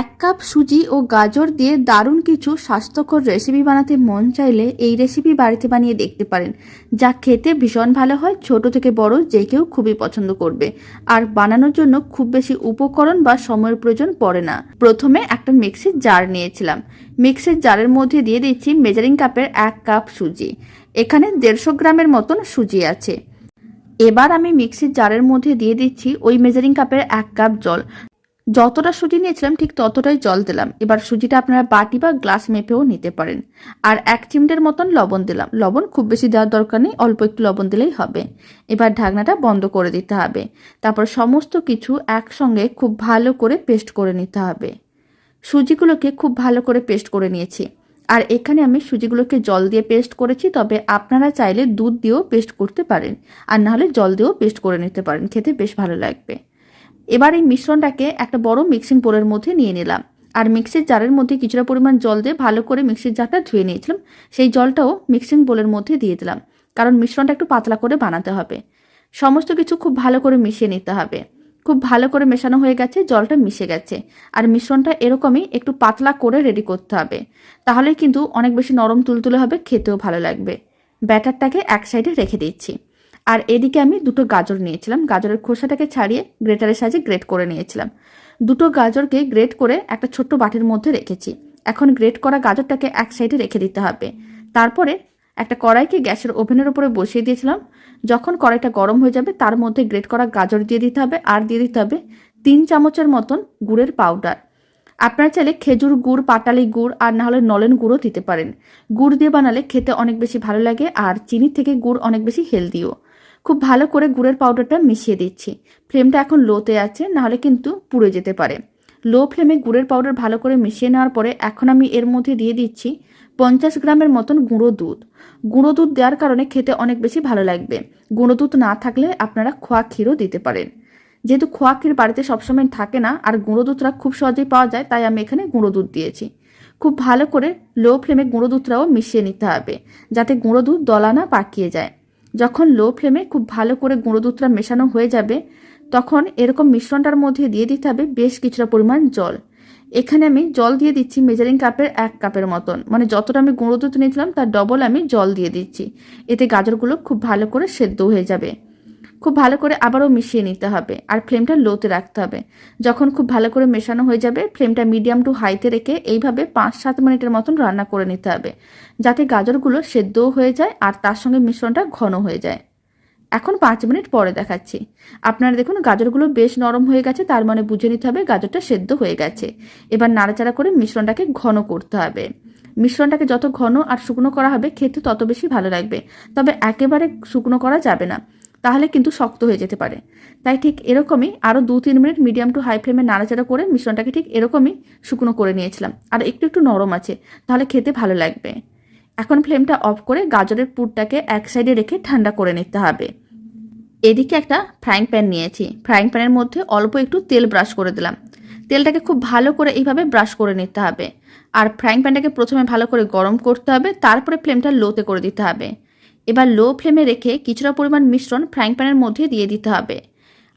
এক কাপ সুজি ও গাজর দিয়ে দারুণ কিছু স্বাস্থ্যকর রেসিপি বানাতে মন চাইলে এই রেসিপি বাড়িতে বানিয়ে দেখতে পারেন। যা খেতে ভীষণ ভালো হয়, ছোট থেকে বড় যে কেউ খুবই পছন্দ করবে। আর বানানোর জন্য খুব বেশি উপকরণ বা সময়ের প্রয়োজন পড়ে না। প্রথমে একটা মিক্সির জার নিয়েছিলাম। মিক্সির জারের মধ্যে দিয়ে দিচ্ছি মেজারিং কাপের এক কাপ সুজি। এখানে দেড়শো গ্রামের মতন সুজি আছে। এবার আমি মিক্সির জারের মধ্যে দিয়ে দিচ্ছি ওই মেজারিং কাপের এক কাপ জল। যতটা সুজি নিয়েছিলাম, ঠিক ততটাই জল দিলাম। এবার সুজিটা আপনারা বাটি বা গ্লাস মেপেও নিতে পারেন। আর এক চিমটের মতন লবণ দিলাম। লবণ খুব বেশি দেওয়ার দরকার নেই, অল্প একটু লবণ দিলেই হবে। এবার ঢাকনাটা বন্ধ করে দিতে হবে। তারপর সমস্ত কিছু একসঙ্গে খুব ভালো করে পেস্ট করে নিতে হবে। সুজিগুলোকে খুব ভালো করে পেস্ট করে নিয়েছি। আর এখানে আমি সুজিগুলোকে জল দিয়ে পেস্ট করেছি, তবে আপনারা চাইলে দুধ দিয়েও পেস্ট করতে পারেন। আর নাহলে জল দিয়েও পেস্ট করে নিতে পারেন, খেতে বেশ ভালো লাগবে। এবার এই মিশ্রণটাকে একটা বড় মিক্সিং বোলের মধ্যে নিয়ে নিলাম। আর মিক্সির জারের মধ্যে কিছুটা পরিমাণ জল দিয়ে ভালো করে মিক্সির জারটা ধুয়ে নিয়েছিলাম। সেই জলটাও মিক্সিং বোলের মধ্যে দিয়ে দিলাম। কারণ মিশ্রণটা একটু পাতলা করে বানাতে হবে। সমস্ত কিছু খুব ভালো করে মিশিয়ে নিতে হবে। খুব ভালো করে মেশানো হয়ে গেছে, জলটা মিশে গেছে। আর মিশ্রণটা এরকমই একটু পাতলা করে রেডি করতে হবে। তাহলে কিন্তু অনেক বেশি নরম তুলতুলে হবে, খেতেও ভালো লাগবে। ব্যাটারটাকে এক সাইডে রেখে দিচ্ছি। আর এদিকে আমি দুটো গাজর নিয়েছিলাম। গাজরের খোসাটাকে ছাড়িয়ে গ্রেটারের সাহায্যে গ্রেট করে নিয়েছিলাম। দুটো গাজরকে গ্রেট করে একটা ছোট্ট বাটির মধ্যে রেখেছি। এখন গ্রেট করা গাজরটাকে এক সাইডে রেখে দিতে হবে। তারপরে একটা কড়াইকে গ্যাসের ওভেনের উপরে বসিয়ে দিয়েছিলাম। যখন কড়াইটা গরম হয়ে যাবে, তার মধ্যে গ্রেট করা গাজর দিয়ে দিতে হবে আর দিয়ে দিতে হবে তিন চামচের মতন গুড়ের পাউডার। আপনারা চাইলে খেজুর গুড়, পাটালি গুড় আর না হলে নলেন গুঁড়ও দিতে পারেন। গুড় দিয়ে বানালে খেতে অনেক বেশি ভালো লাগে আর চিনির থেকে গুড় অনেক বেশি হেলদিও। খুব ভালো করে গুড়ের পাউডারটা মিশিয়ে দিচ্ছি। ফ্লেমটা এখন লোতে আছে, নাহলে কিন্তু পুড়ে যেতে পারে। লো ফ্লেমে গুড়ের পাউডার ভালো করে মিশিয়ে নেওয়ার পরে এখন আমি এর মধ্যে দিয়ে দিচ্ছি পঞ্চাশ গ্রামের মতন গুঁড়ো দুধ। গুঁড়ো দুধ দেওয়ার কারণে খেতে অনেক বেশি ভালো লাগবে। গুঁড়ো দুধ না থাকলে আপনারা খোয়া ক্ষীরও দিতে পারেন। যেহেতু খোয়া ক্ষীর বাড়িতে সবসময় থাকে না, আর গুঁড়ো দুধটা খুব সহজেই পাওয়া যায়, তাই আমি এখানে গুঁড়ো দুধ দিয়েছি। খুব ভালো করে লো ফ্লেমে গুঁড়ো দুধটাও মিশিয়ে নিতে হবে, যাতে গুঁড়ো দুধ দলা না পাকিয়ে যায়। যখন লো ফ্লেমে খুব ভালো করে গুঁড়ো দুধটা মেশানো হয়ে যাবে, তখন এরকম মিশ্রণটার মধ্যে দিয়ে দিতে হবে বেশ কিছুটা পরিমাণ জল। এখানে আমি জল দিয়ে দিচ্ছি মেজারিং কাপের এক কাপের মতন। মানে যতটা আমি গুঁড়ো দুধ নিয়েছিলাম, তার ডবল আমি জল দিয়ে দিচ্ছি। এতে গাজরগুলো খুব ভালো করে সেদ্ধ হয়ে যাবে। খুব ভালো করে আবারও মিশিয়ে নিতে হবে আর ফ্লেমটা লোতে রাখতে হবে। যখন খুব ভালো করে মেশানো হয়ে যাবে, ফ্লেমটা মিডিয়াম টু হাইতে রেখে এইভাবে পাঁচ সাত মিনিটের মতন রান্না করে নিতে হবে, যাতে গাজরগুলো সেদ্ধও হয়ে যায় আর তার সঙ্গে মিশ্রণটা ঘন হয়ে যায়। এখন পাঁচ মিনিট পরে দেখাচ্ছি। আপনারা দেখুন, গাজরগুলো বেশ নরম হয়ে গেছে, তার মানে বুঝে নিতে হবে গাজরটা সেদ্ধ হয়ে গেছে। এবার নাড়াচাড়া করে মিশ্রণটাকে ঘন করতে হবে। মিশ্রণটাকে যত ঘন আর শুকনো করা হবে, খেতে তত বেশি ভালো লাগবে। তবে একেবারে শুকনো করা যাবে না। তাহলে কিন্তু শক্ত হয়ে যেতে পারে। তাই ঠিক এরকমই আরও দু তিন মিনিট মিডিয়াম টু হাই ফ্লেমে নাড়াচাড়া করে মিশ্রণটাকে ঠিক এরকমই শুকনো করে নিয়েছিলাম। আর একটু একটু নরম আছে, তাহলে খেতে ভালো লাগবে। এখন ফ্লেমটা অফ করে গাজরের পুরটাকে এক সাইডে রেখে ঠান্ডা করে নিতে হবে। এদিকে একটা ফ্রাইং প্যান নিয়েছি। ফ্রাইং প্যানের মধ্যে অল্প একটু তেল ব্রাশ করে দিলাম। তেলটাকে খুব ভালো করে এইভাবে ব্রাশ করে নিতে হবে। আর ফ্রাইং প্যানটাকে প্রথমে ভালো করে গরম করতে হবে, তারপরে ফ্লেমটা লোতে করে দিতে হবে। এবার লো ফ্লেমে রেখে কিছুটা পরিমাণ মিশ্রণ ফ্রাইং প্যানের মধ্যে দিয়ে দিতে হবে।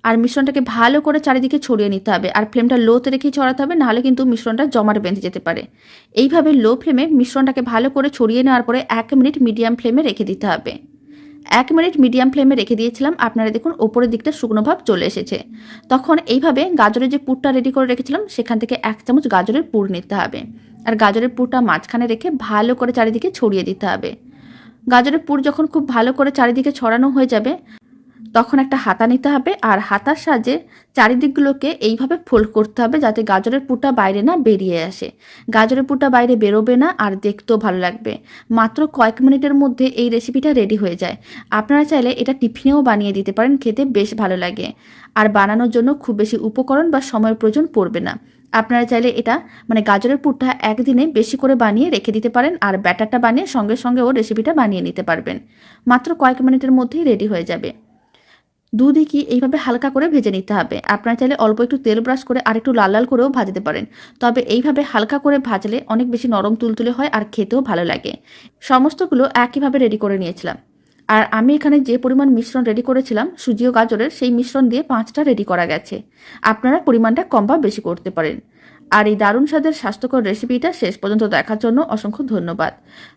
আর মিশ্রণটাকে ভালো করে চারিদিকে ছড়িয়ে নিতে হবে। আর ফ্লেমটা লোতে রেখেই ছড়াতে হবে, নাহলে কিন্তু মিশ্রণটা জমাট বেঁধে যেতে পারে। এইভাবে লো ফ্লেমে মিশ্রণটাকে ভালো করে ছড়িয়ে নেওয়ার পরে এক মিনিট মিডিয়াম ফ্লেমে রেখে দিতে হবে। এক মিনিট মিডিয়াম ফ্লেমে রেখে দিয়েছিলাম, আপনারা দেখুন ওপরের দিকটা শুকনো ভাব চলে এসেছে। তখন এইভাবে গাজরের যে পুরটা রেডি করে রেখেছিলাম, সেখান থেকে এক চামচ গাজরের পুর নিতে হবে। আর গাজরের পুরটা মাঝখানে রেখে ভালো করে চারিদিকে ছড়িয়ে দিতে হবে। গাজরের পুর যখন খুব ভালো করে চারিদিকে ছড়ানো হয়ে যাবে, তখন একটা হাতা নিতে হবে আর হাতার সাহায্যে চারিদিকগুলোকে এইভাবে ফোল্ড করতে হবে যাতে গাজরের পুরটা বাইরে না বেরিয়ে আসে। গাজরের পুরটা বাইরে বেরোবে না আর দেখতেও ভালো লাগবে। মাত্র কয়েক মিনিটের মধ্যে এই রেসিপিটা রেডি হয়ে যায়। আপনারা চাইলে এটা টিফিনেও বানিয়ে দিতে পারেন, খেতে বেশ ভালো লাগে। আর বানানোর জন্য খুব বেশি উপকরণ বা সময়ের প্রয়োজন পড়বে না। আপনারা চাইলে এটা মানে গাজরের পুরটা একদিনে বেশি করে বানিয়ে রেখে দিতে পারেন আর ব্যাটারটা বানিয়ে সঙ্গে সঙ্গেও রেসিপিটা বানিয়ে নিতে পারবেন। মাত্র কয়েক মিনিটের মধ্যেই রেডি হয়ে যাবে। দুদিকই এইভাবে হালকা করে ভেজে নিতে হবে। আপনারা চাইলে অল্প একটু তেল ব্রাশ করে আর একটু লাল লাল করেও ভাজতে পারেন। তবে এইভাবে হালকা করে ভাজলে অনেক বেশি নরম তুলতুলে হয় আর খেতেও ভালো লাগে। সমস্তগুলো একইভাবে রেডি করে নিয়েছিলাম। আর আমি এখানে যে পরিমাণ মিশ্রণ রেডি করেছিলাম সুজি ও গাজরের, সেই মিশ্রণ দিয়ে পাঁচটা রেডি করা গেছে। আপনারা পরিমাণটা কম বা বেশি করতে পারেন। আর এই দারুণ স্বাদের স্বাস্থ্যকর রেসিপিটা শেষ পর্যন্ত দেখার জন্য অসংখ্য ধন্যবাদ।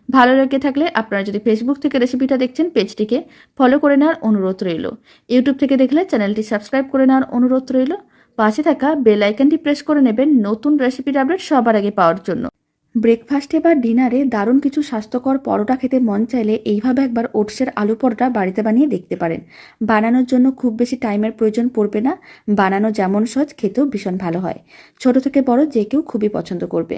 ভালো লেগে থাকলে আপনারা যদি ফেসবুক থেকে রেসিপিটা দেখছেন, পেজটিকে ফলো করে নেওয়ার অনুরোধ রইল। ইউটিউব থেকে দেখলে চ্যানেলটি সাবস্ক্রাইব করে নেওয়ার অনুরোধ রইল। পাশে থাকা বেল আইকনটি প্রেস করে নেবেন নতুন রেসিপির আপডেট সবার আগে পাওয়ার জন্য। ব্রেকফাস্টে বা ডিনারে দারুণ কিছু স্বাস্থ্যকর পরোটা খেতে মন চাইলে এইভাবে একবার ওটসের আলু পরোটা বাড়িতে বানিয়ে দেখতে পারেন। বানানোর জন্য খুব বেশি টাইমের প্রয়োজন পড়বে না, বানানো যেমন সহজ, খেতেও ভীষণ ভালো হয়। ছোট থেকে বড় যে কেউ খুবই পছন্দ করবে।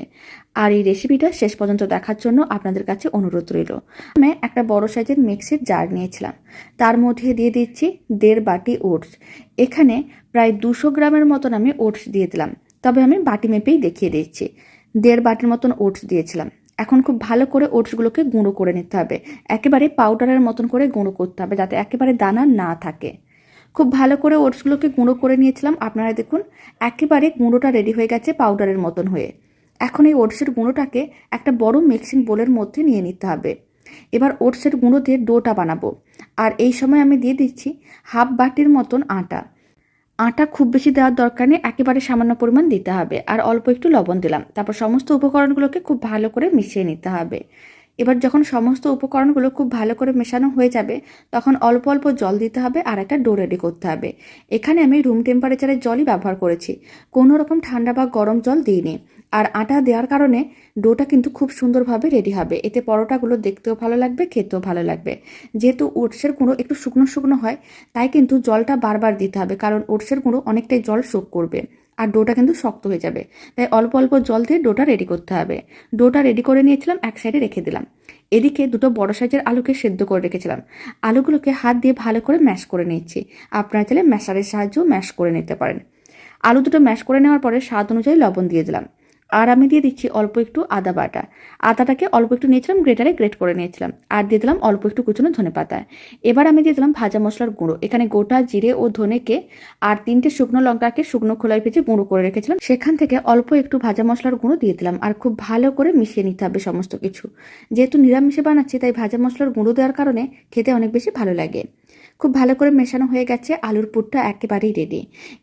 আর এই রেসিপিটা শেষ পর্যন্ত দেখার জন্য আপনাদের কাছে অনুরোধ রইল। আমি একটা বড় সাইজের মিক্সির জার নিয়েছিলাম। তার মধ্যে দিয়ে দিচ্ছি দেড় বাটি ওটস। এখানে প্রায় দুশো গ্রামের মতন আমি ওটস দিয়ে দিলাম। তবে আমি বাটি মেপেই দেখিয়ে দিচ্ছি। দেড় বাটির মতন ওটস দিয়েছিলাম। এখন খুব ভালো করে ওটসগুলোকে গুঁড়ো করে নিতে হবে। একেবারে পাউডারের মতন করে গুঁড়ো করতে হবে যাতে একেবারে দানা না থাকে। খুব ভালো করে ওটসগুলোকে গুঁড়ো করে নিয়েছিলাম। আপনারা দেখুন, একেবারে গুঁড়োটা রেডি হয়ে গেছে পাউডারের মতন হয়ে। এখন এই ওটসের গুঁড়োটাকে একটা বড় মিক্সিং বোলের মধ্যে নিয়ে নিতে হবে। এবার ওটসের গুঁড়ো দিয়ে ডোটা বানাবো। আর এই সময় আমি দিয়ে দিচ্ছি হাফ বাটির মতন আটা। আটা খুব বেশি দেওয়ার দরকার নেই, একেবারে সামান্য পরিমাণ দিতে হবে। আর অল্প একটু লবণ দিলাম। তারপর সমস্ত উপকরণগুলোকে খুব ভালো করে মিশিয়ে নিতে হবে। এবার যখন সমস্ত উপকরণগুলো খুব ভালো করে মেশানো হয়ে যাবে, তখন অল্প অল্প জল দিতে হবে আর একটা ডো রেডি করতে হবে। এখানে আমি রুম টেম্পারেচারের জলই ব্যবহার করেছি। কোনো রকম ঠান্ডা বা গরম জল দিইনি। আর আটা দেওয়ার কারণে ডোটা কিন্তু খুব সুন্দরভাবে রেডি হবে। এতে পরোটাগুলো দেখতেও ভালো লাগবে, খেতেও ভালো লাগবে। যেহেতু ওটসের গুঁড়ো একটু শুকনো শুকনো হয়, তাই কিন্তু জলটা বারবার দিতে হবে, কারণ ওটসের গুঁড়ো অনেকটাই জল শোক করবে। আর ডোটা কিন্তু শক্ত হয়ে যাবে। তাই অল্প অল্প জল দিয়ে ডোটা রেডি করতে হবে। ডোটা রেডি করে নিয়েছিলাম, এক সাইডে রেখে দিলাম। এদিকে দুটো বড় সাইজের আলুকে সেদ্ধ করে রেখেছিলাম। আলুগুলোকে হাত দিয়ে ভালো করে ম্যাশ করে নিচ্ছি আপনারা চাইলে ম্যাশারের সাহায্যেও ম্যাশ করে নিতে পারেন। আলু দুটো ম্যাশ করে নেওয়ার পরে স্বাদ অনুযায়ী লবণ দিয়ে দিলাম। আর আমি দিয়ে দিচ্ছি অল্প একটু আদা বাটা। আদাটাকে অল্প একটু নিয়েছিলাম, গ্রেটারে গ্রেট করে নিয়েছিলাম। আর দিয়ে দিলাম অল্প একটু কুচনো ধনে পাতা। এবার আমি দিয়ে দিলাম ভাজা মশলার গুঁড়ো। এখানে গোটা জিরে ও ধনেকে আর তিনটে শুকনো লঙ্কাকে শুকনো খোলায় ভেজে গুঁড়ো করে রেখেছিলাম। সেখান থেকে অল্প একটু ভাজা মশলার গুঁড়ো দিয়ে দিলাম। আর খুব ভালো করে মিশিয়ে নিতে হবে সমস্ত কিছু। যেহেতু নিরামিষে বানাচ্ছি, তাই ভাজা মশলার গুঁড়ো দেওয়ার কারণে খেতে অনেক বেশি ভালো লাগে। খুব ভালো করে মেশানো হয়ে গেছে। আলুর পুরটা একেবারেই রেডি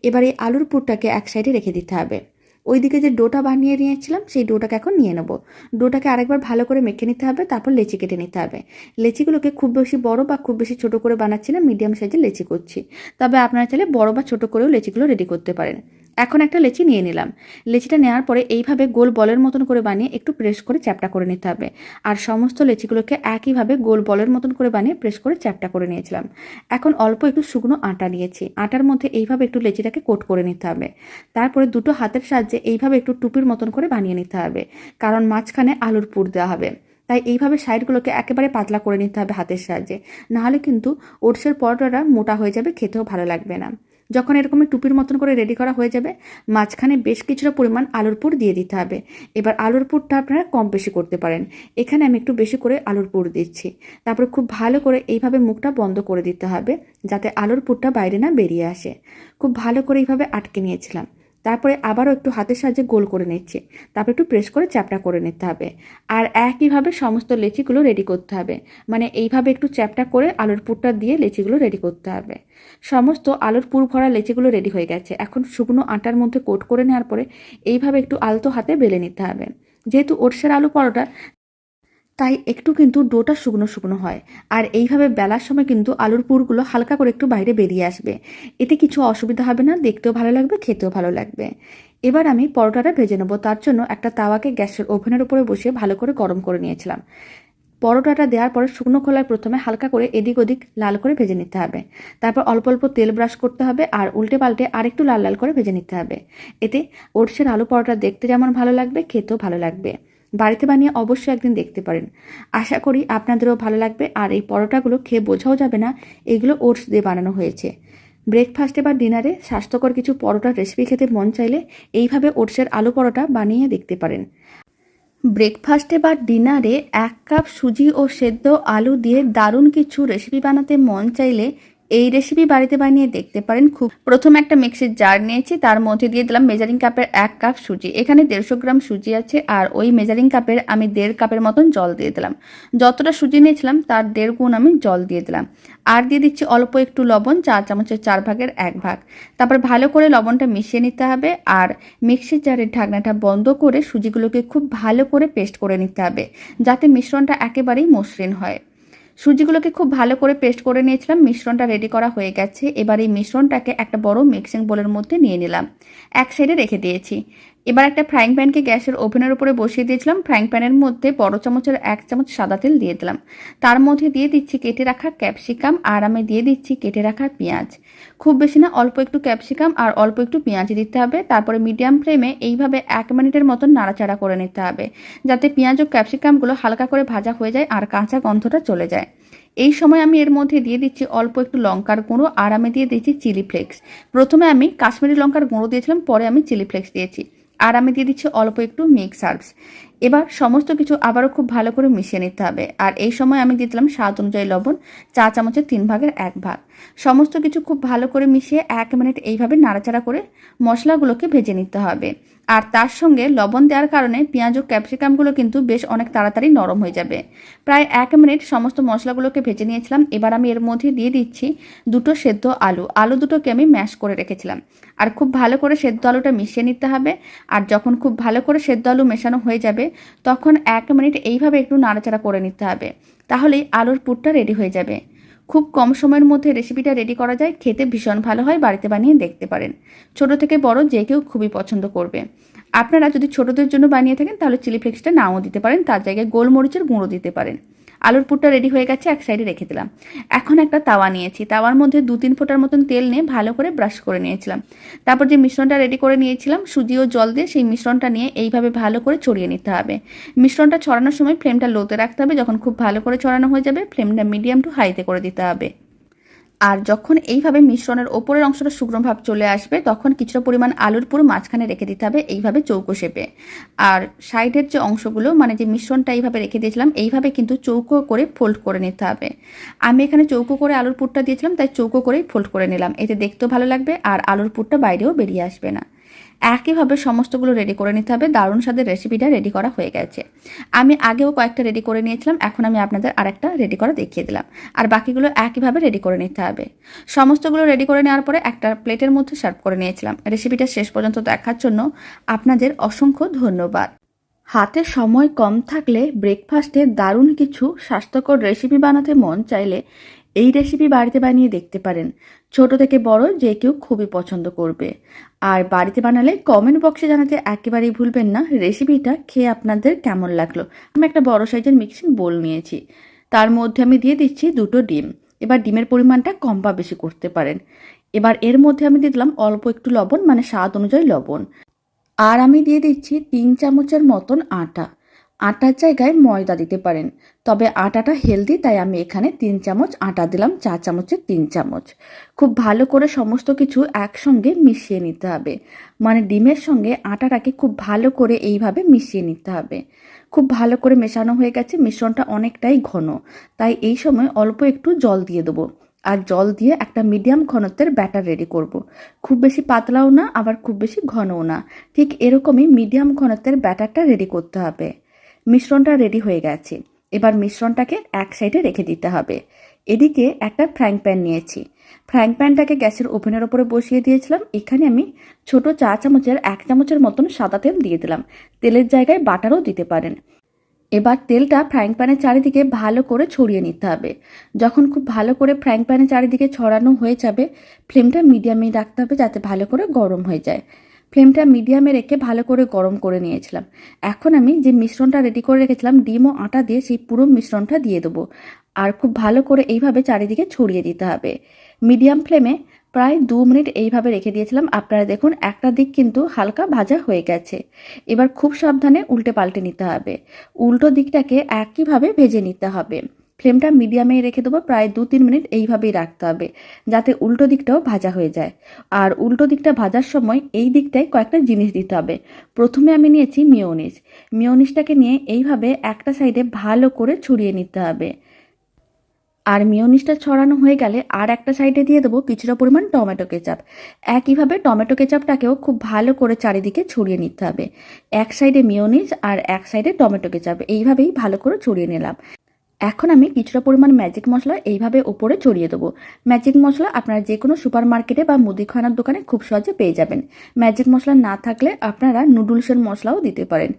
এবার এই আলুর পুরটাকে এক সাইডে রেখে দিতে হবে। ওইদিকে যে ডোটা বানিয়ে নিয়েছিলাম, সেই ডোটাকে এখন নিয়ে নেব। ডোটাকে আরেকবার ভালো করে মেখে নিতে হবে, তারপর লেচি কেটে নিতে হবে। লেচিগুলোকে খুব বেশি বড় বা খুব বেশি ছোট করে বানাচ্ছি না, মিডিয়াম সাইজে লেচি করছি। তবে আপনারা চাইলে বড় বা ছোট করেও লেচিগুলো রেডি করতে পারেন। এখন একটা লেচি নিয়ে নিলাম। লেচিটা নেওয়ার পরে এইভাবে গোল বলের মতন করে বানিয়ে একটু প্রেস করে চ্যাপটা করে নিতে হবে। আর সমস্ত লেচিগুলোকে একইভাবে গোল বলের মতন করে বানিয়ে প্রেস করে চ্যাপটা করে নিয়েছিলাম। এখন অল্প একটু শুকনো আটা নিয়েছি। আটার মধ্যে এইভাবে একটু লেচিটাকে কোট করে নিতে হবে। তারপরে দুটো হাতের সাহায্যে এইভাবে একটু টুপির মতন করে বানিয়ে নিতে হবে। কারণ মাঝখানে আলুর পুর দেওয়া হবে। তাই এইভাবে সাইডগুলোকে একেবারে পাতলা করে নিতে হবে হাতের সাহায্যে। নাহলে কিন্তু ওটসের পরোটাটা মোটা হয়ে যাবে, খেতেও ভালো লাগবে না। যখন এরকম টুপির মতন করে রেডি করা হয়ে যাবে, মাঝখানে বেশ কিছুটা পরিমাণ আলুর পুর দিয়ে দিতে হবে। এবার আলুর পুরটা আপনারা কম বেশি করতে পারেন। এখানে আমি একটু বেশি করে আলুর পুর দিচ্ছি। তারপরে খুব ভালো করে এইভাবে মুখটা বন্ধ করে দিতে হবে, যাতে আলুর পুরটা বাইরে না বেরিয়ে আসে। খুব ভালো করে এইভাবে আটকে নিয়েছিলাম। তারপরে আবারও একটু হাতের সাহায্যে গোল করে নিচ্ছি। তারপর একটু প্রেস করে চ্যাপটা করে নিতে হবে। আর একইভাবে সমস্ত লেচিগুলো রেডি করতে হবে। মানে এইভাবে একটু চ্যাপটা করে আলুর পুরটা দিয়ে লেচিগুলো রেডি করতে হবে। সমস্ত আলুর পুর ভরা লেচিগুলো রেডি হয়ে গেছে। এখন শুকনো আটার মধ্যে কোট করে নেওয়ার পরে এইভাবে একটু আলতো হাতে বেলে নিতে হবে। যেহেতু ওটসের আলু পরোটা তাই একটু কিন্তু ডোটা শুকনো শুকনো হয়। আর এইভাবে বেলার সময় কিন্তু আলুর পুরগুলো হালকা করে একটু বাইরে বেরিয়ে আসবে। এতে কিছু অসুবিধা হবে না, দেখতেও ভালো লাগবে, খেতেও ভালো লাগবে। এবার আমি পরোটাটা ভেজে নেব। তার জন্য একটা তাওয়াকে গ্যাসের ওভেনের উপরে বসিয়ে ভালো করে গরম করে নিয়েছিলাম। পরোটাটা দেওয়ার পরে শুকনো খোলায় প্রথমে হালকা করে এদিক ওদিক লাল করে ভেজে নিতে হবে। তারপর অল্প অল্প তেল ব্রাশ করতে হবে আর উল্টে পাল্টে আরেকটু লাল লাল করে ভেজে নিতে হবে। এতে ওটসের আলু পরোটা দেখতে যেমন ভালো লাগবে, খেতেও ভালো লাগবে। বাড়িতে বানিয়ে অবশ্যই একদিন দেখতে পারেন। আশা করি আপনাদেরও ভালো লাগবে। আর এই পরোটাগুলো খেয়ে বোঝাও যাবে না, এগুলো ওটস দিয়ে বানানো হয়েছে। ব্রেকফাস্টে বা ডিনারে স্বাস্থ্যকর কিছু পরোটার রেসিপি খেতে মন চাইলে এইভাবে ওটসের আলু পরোটা বানিয়ে দেখতে পারেন। ব্রেকফাস্টে বা ডিনারে এক কাপ সুজি ও সেদ্ধ আলু দিয়ে দারুণ কিছু রেসিপি বানাতে মন চাইলে এই রেসিপি বাড়িতে বানিয়ে দেখতে পারেন। খুব প্রথমে একটা মিক্সির জার নিয়েছি, তার মধ্যে দিয়ে দিলাম মেজারিং কাপের এক কাপ সুজি। এখানে দেড়শো গ্রাম সুজি আছে, আর ওই মেজারিং কাপের আমি দেড় কাপের মতন জল দিয়ে দিলাম। যতটা সুজি নিয়েছিলাম, তার দেড় গুণ আমি জল দিয়ে দিলাম। আর দিয়ে দিচ্ছি অল্প একটু লবণ চা চামচের চার ভাগের এক ভাগ। তারপর ভালো করে লবণটা মিশিয়ে নিতে হবে, আর মিক্সির জারের ঢাকনাটা বন্ধ করে সুজিগুলোকে খুব ভালো করে পেস্ট করে নিতে হবে, যাতে মিশ্রণটা একেবারেই মসৃণ হয়। সুজিগুলোকে খুব ভালো করে পেস্ট করে নিয়েছিলাম। মিশ্রণটা রেডি করা হয়ে গেছে। এবার এই মিশ্রণটাকে একটা বড় মিক্সিং বোলের মধ্যে নিয়ে নিলাম। এক সাইডে রেখে দিয়েছি। এবার একটা ফ্রাইং প্যানকে গ্যাসের ওভেনের উপরে বসিয়ে দিয়েছিলাম। ফ্রাইং প্যানের মধ্যে বড় চামচের এক চামচ সাদা তেল দিয়ে দিলাম। তার মধ্যে দিয়ে দিচ্ছি কেটে রাখা ক্যাপসিকাম আর আমি দিয়ে দিচ্ছি কেটে রাখা পেঁয়াজ। খুব বেশি না, অল্প একটু ক্যাপসিকাম আর অল্প একটু পেঁয়াজ দিতে হবে। তারপরে মিডিয়াম ফ্লেমে এইভাবে এক মিনিটের মতন নাড়াচাড়া করে নিতে হবে, যাতে পেঁয়াজ ও ক্যাপসিকামগুলো হালকা করে ভাজা হয়ে যায় আর কাঁচা গন্ধটা চলে যায়। এই সময় আমি এর মধ্যে দিয়ে দিচ্ছি অল্প একটু লঙ্কার গুঁড়ো আর আমি দিয়ে দিচ্ছি চিলি ফ্লেক্স প্রথমে আমি কাশ্মীরি লঙ্কার গুঁড়ো দিয়েছিলাম, পরে আমি চিলি ফ্লেক্স দিয়েছি। আর আমি দিয়ে দিচ্ছি অল্প একটু মিক্স হার্বস এবার সমস্ত কিছু আবারও খুব ভালো করে মিশিয়ে নিতে হবে। আর এই সময় আমি দিয়ে দিলাম স্বাদ অনুযায়ী লবণ, চা চামচের তিন ভাগের এক ভাগ। সমস্ত কিছু খুব ভালো করে মিশিয়ে এক মিনিট এইভাবে নাড়াচাড়া করে মশলাগুলোকে ভেজে নিতে হবে। আর তার সঙ্গে লবণ দেওয়ার কারণে পেঁয়াজ ও ক্যাপসিকামগুলো কিন্তু বেশ অনেক তাড়াতাড়ি নরম হয়ে যাবে। প্রায় এক মিনিট সমস্ত মশলাগুলোকে ভেজে নিয়েছিলাম। এবার আমি এর মধ্যে দিয়ে দিচ্ছি দুটো সেদ্ধ আলু। আলু দুটোকে আমি ম্যাশ করে রেখেছিলাম। আর খুব ভালো করে সেদ্ধ আলুটা মিশিয়ে নিতে হবে। আর যখন খুব ভালো করে সেদ্ধ আলু মেশানো হয়ে যাবে তখন এক মিনিট এইভাবে একটু নাড়াচাড়া করে নিতে হবে। তাহলেই আলুর পুরটা রেডি হয়ে যাবে। খুব কম সময়ের মধ্যে রেসিপিটা রেডি করা যায়, খেতে ভীষণ ভালো হয়, বাড়িতে বানিয়ে দেখতে পারেন। ছোট থেকে বড় যে কেউ খুবই পছন্দ করবে। আপনারা যদি ছোটদের জন্য বানিয়ে থাকেন, তাহলে চিলি ফ্লেক্সটা নাও দিতে পারেন, তার জায়গায় গোলমরিচের গুঁড়ো দিতে পারেন। আলুর পুরটা রেডি হয়ে গেছে, এক সাইডে রেখে দিলাম। এখন একটা তাওয়া নিয়েছি। তাওয়ার মধ্যে দু তিন ফোঁটার মতন তেল নিয়ে ভালো করে ব্রাশ করে নিয়েছিলাম। তারপর যে মিশ্রণটা রেডি করে নিয়েছিলাম সুজি ও জল দিয়ে সেই মিশ্রণটা নিয়ে এইভাবে ভালো করে ছড়িয়ে নিতে হবে। মিশ্রণটা ছড়ানোর সময় ফ্লেমটা লোতে রাখতে হবে। যখন খুব ভালো করে ছড়ানো হয়ে যাবে ফ্লেমটা মিডিয়াম টু হাইতে করে দিতে হবে। আর যখন এইভাবে মিশ্রণের ওপরের অংশটা শুকনো ভাব চলে আসবে, তখন কিছুটা পরিমাণ আলুর পুরো মাঝখানে রেখে দিতে হবে এইভাবে চৌকো শেপে। আর সাইডের যে অংশগুলো মানে যে মিশ্রণটা এইভাবে রেখে দিয়েছিলাম, এইভাবে কিন্তু চৌকো করে ফোল্ড করে নিতে হবে। আমি এখানে চৌকো করে আলুর পুরটা দিয়েছিলাম, তাই চৌকো করেই ফোল্ড করে নিলাম। এতে দেখতেও ভালো লাগবে আর আলুর পুরটা বাইরেও বেরিয়ে আসবে না। একইভাবে সমস্তগুলো রেডি করে নিতে হবে। দারুণ স্বাদের রেসিপিটা রেডি করা হয়ে গেছে। আমি আগেও কয়েকটা রেডি করে নিয়েছিলাম, এখন আমি আপনাদের আরেকটা রেডি করা দেখিয়ে দিলাম। আর বাকিগুলো একইভাবে রেডি করে নিতে হবে। সমস্তগুলো রেডি করে নেওয়ার পরে একটা প্লেটের মধ্যে সার্ভ করে নিয়েছিলাম। রেসিপিটা শেষ পর্যন্ত দেখার জন্য আপনাদের অসংখ্য ধন্যবাদ। হাতে সময় কম থাকলে ব্রেকফাস্টে দারুণ কিছু স্বাস্থ্যকর রেসিপি বানাতে মন চাইলে এই রেসিপি বাড়িতে বানিয়ে দেখতে পারেন। ছোট থেকে বড় যে কেউ খুবই পছন্দ করবে। আর বাড়িতে বানালে কমেন্ট বক্সে জানাতে একেবারেই ভুলবেন না। রেসিপিটা খেয়ে আপনাদের কেমন লাগল? আমি একটা বড় সাইজের মিক্সিং বোল নিয়েছি। তার মধ্যে আমি দিয়ে দিচ্ছি দুটো ডিম। এবার ডিমের পরিমাণটা কম বা বেশি করতে পারেন। এবার এর মধ্যে আমি দিয়ে দিলাম অল্প একটু লবণ মানে স্বাদ অনুযায়ী লবণ। আর আমি দিয়ে দিচ্ছি তিন চামচের মতন আটা। আটার জায়গায় ময়দা দিতে পারেন। তবে আটাটা হেলদি তাই আমি এখানে তিন চামচ, আটা দিলাম চা চামচের তিন চামচ। খুব ভালো করে সমস্ত কিছু একসঙ্গে মিশিয়ে নিতে হবে। মানে ডিমের সঙ্গে আটাটাকে খুব ভালো করে এইভাবে মিশিয়ে নিতে হবে। খুব ভালো করে মেশানো হয়ে গেছে, মিশ্রণটা অনেকটাই ঘন। তাই এই সময় অল্প একটু জল দিয়ে দেবো। আর জল দিয়ে একটা মিডিয়াম ঘনত্বের ব্যাটার রেডি করব। খুব বেশি পাতলাও না, আবার খুব বেশি ঘনও না। ঠিক এরকমই মিডিয়াম ঘনত্বের ব্যাটারটা রেডি করতে হবে। মিশ্রণটা রেডি হয়ে গেছে। এবার মিশ্রণটাকে এক সাইডে রেখে দিতে হবে। এদিকে একটা ফ্রাইং প্যান নিয়েছি। ফ্রাইং প্যানটাকে গ্যাসের ওভেনের ওপরে বসিয়ে দিয়েছিলাম। এখানে আমি ছোট চা চামচের এক চামচের মতন সাদা তেল দিয়ে দিলাম। তেলের জায়গায় বাটারও দিতে পারেন। এবার তেলটা ফ্রাইং প্যানের চারিদিকে ভালো করে ছড়িয়ে নিতে হবে। যখন খুব ভালো করে ফ্রাইং প্যানের চারিদিকে ছড়ানো হয়ে যাবে ফ্লেমটা মিডিয়ামেই রাখতে হবে যাতে ভালো করে গরম হয়ে যায়। ফ্লেমটা মিডিয়ামে রেখে ভালো করে গরম করে নিয়েছিলাম। এখন আমি যে মিশ্রণটা রেডি করে রেখেছিলাম, ডিম ও আটা দিয়ে সেই পুরো মিশ্রণটা দিয়ে দেবো। আর খুব ভালো করে এইভাবে চারিদিকে ছড়িয়ে দিতে হবে। মিডিয়াম ফ্লেমে প্রায় দু মিনিট এইভাবে রেখে দিয়েছিলাম। আপনারা দেখুন, একটা দিক কিন্তু হালকা ভাজা হয়ে গেছে। এবার খুব সাবধানে উল্টে পাল্টে নিতে হবে। উল্টো দিকটাকে একইভাবে ভেজে নিতে হবে। ফ্লেমটা মিডিয়ামে রেখে দেবো, প্রায় দু তিন মিনিট এইভাবেই রাখতে হবে, যাতে উল্টো দিকটাও ভাজা হয়ে যায়। আর উল্টো দিকটা ভাজার সময় এই দিকটায় কয়েকটা জিনিস দিতে হবে। প্রথমে আমি নিয়েছি মিওনিস মিওনিসটাকে নিয়ে এইভাবে একটা সাইডে ভালো করে ছড়িয়ে নিতে হবে। আর মিওনিসটা ছড়ানো হয়ে গেলে আর একটা সাইডে দিয়ে দেবো কিছুটা পরিমাণ টমেটো কেচাপ। একইভাবে টমেটো কেচাপটাকেও খুব ভালো করে চারিদিকে ছড়িয়ে নিতে হবে। এক সাইডে মিওনিস আর এক সাইডে টমেটো কেচাপ। এইভাবেই ভালো করে ছড়িয়ে নিলাম। এখন আমি কিছুটা পরিমাণ ম্যাজিক মশলা এইভাবে ওপরে ছড়িয়ে দেবো। ম্যাজিক মশলা আপনারা যে কোনো সুপার মার্কেটে বা মুদিখানার দোকানে খুব সহজে পেয়ে যাবেন। ম্যাজিক মশলা না থাকলে আপনারা নুডলসের মশলাও দিতে পারেন।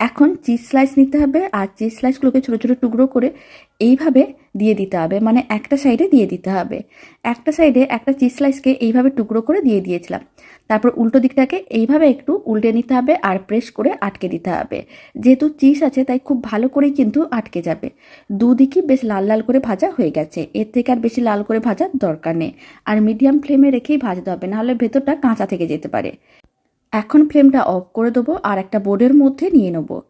এখন চিজ স্লাইস নিতে হবে আর চিজ স্লাইসগুলোকে ছোটো ছোটো টুকরো করে এইভাবে দিয়ে দিতে হবে। মানে একটা সাইডে দিয়ে দিতে হবে। একটা সাইডে একটা চিজ স্লাইসকে এইভাবে টুকরো করে দিয়ে দিয়েছিলাম। তারপর উল্টো দিকটাকে এইভাবে একটু উল্টে নিতে হবে আর প্রেস করে আটকে দিতে হবে। যেহেতু চিজ আছে, তাই খুব ভালো করেই কিন্তু আটকে যাবে। দুদিকই বেশ লাল লাল করে ভাজা হয়ে গেছে। এর থেকে আর বেশি লাল করে ভাজার দরকার নেই। আর মিডিয়াম ফ্লেমে রেখেই ভাজতে হবে, নাহলে ভেতরটা কাঁচা থেকে যেতে পারে। এখন ফ্লেমটা অফ করে দেবো আর একটা বোর্ডের মধ্যে নিয়ে নেব।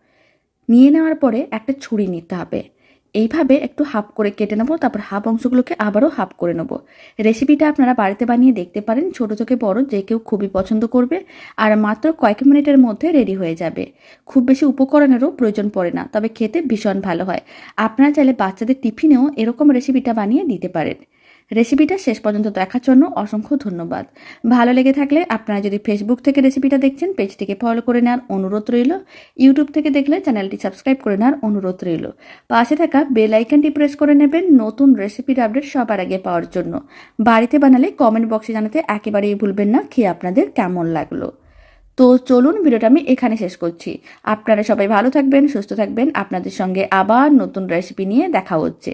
নিয়ে নেওয়ার পরে একটা ছুরি নিতে হবে। এইভাবে একটু হাফ করে কেটে নেব, তারপর হাফ অংশগুলোকে আবারও হাফ করে নেব। রেসিপিটা আপনারা বাড়িতে বানিয়ে দেখতে পারেন, ছোট থেকে বড়, যে কেউ খুবই পছন্দ করবে। আর মাত্র কয়েক মিনিটের মধ্যে রেডি হয়ে যাবে। খুব বেশি উপকরণেরও প্রয়োজন পড়ে না, তবে খেতে ভীষণ ভালো হয়। আপনারা চাইলে বাচ্চাদের টিফিনেও এরকম রেসিপিটা বানিয়ে দিতে পারেন। রেসিপিটা শেষ পর্যন্ত দেখার জন্য অসংখ্য ধন্যবাদ। ভালো লেগে থাকলে আপনারা যদি ফেসবুক থেকে রেসিপিটা দেখছেন, পেজটিকে ফলো করে নেওয়ার অনুরোধ রইল। ইউটিউব থেকে দেখলে চ্যানেলটি সাবস্ক্রাইব করে নেওয়ার অনুরোধ রইল। পাশে থাকা বেল আইকনটি প্রেস করে নেবেন নতুন রেসিপির আপডেট সবার আগে পাওয়ার জন্য। বাড়িতে বানালে কমেন্ট বক্সে জানাতে একেবারেই ভুলবেন না, খেয়ে আপনাদের কেমন লাগল। তো চলুন ভিডিওটা আমি এখানে শেষ করছি। আপনারা সবাই ভালো থাকবেন, সুস্থ থাকবেন। আপনাদের সঙ্গে আবার নতুন রেসিপি নিয়ে দেখা হচ্ছে।